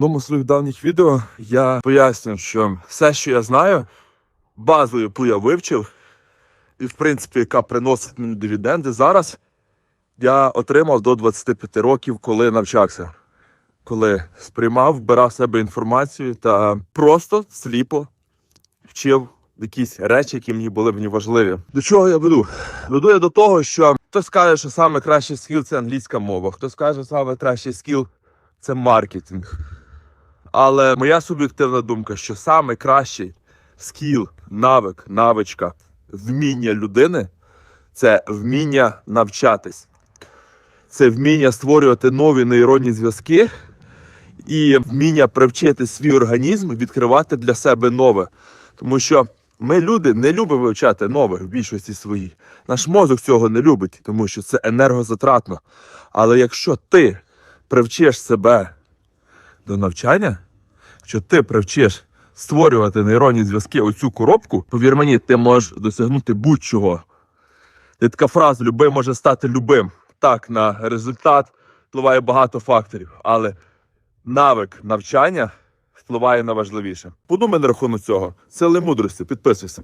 одному з своїх давніх відео я пояснюю, що все, що я знаю, базу, яку я вивчив, і в принципі, яка приносить мені дивіденди зараз, я отримав до 25 років, коли навчався. Коли сприймав, вбирав себе інформацію та просто сліпо вчив якісь речі, які мені були мені важливі. До чого я веду? Веду я до того, що хтось каже, що саме скіл це англійська мова, хтось каже, що саме скіл це маркетинг. Але моя суб'єктивна думка, що саме кращий скіл, навик, навичка, вміння людини це вміння навчатись. Це вміння створювати нові нейронні зв'язки і вміння привчити свій організм відкривати для себе нове. Тому що ми, люди, не любимо вивчати нове в більшості своїй. Наш мозок цього не любить, тому що це енергозатратно. Але якщо ти привчиш себе до навчання, якщо ти привчиш створювати нейронні зв'язки оцю коробку, повір мені, ти можеш досягнути будь-чого. Є така фраза любий може стати любим. Так, на результат впливає багато факторів, але навик навчання впливає на важливіше. Подумай на рахунок цього. Сили мудрості, підписуйся.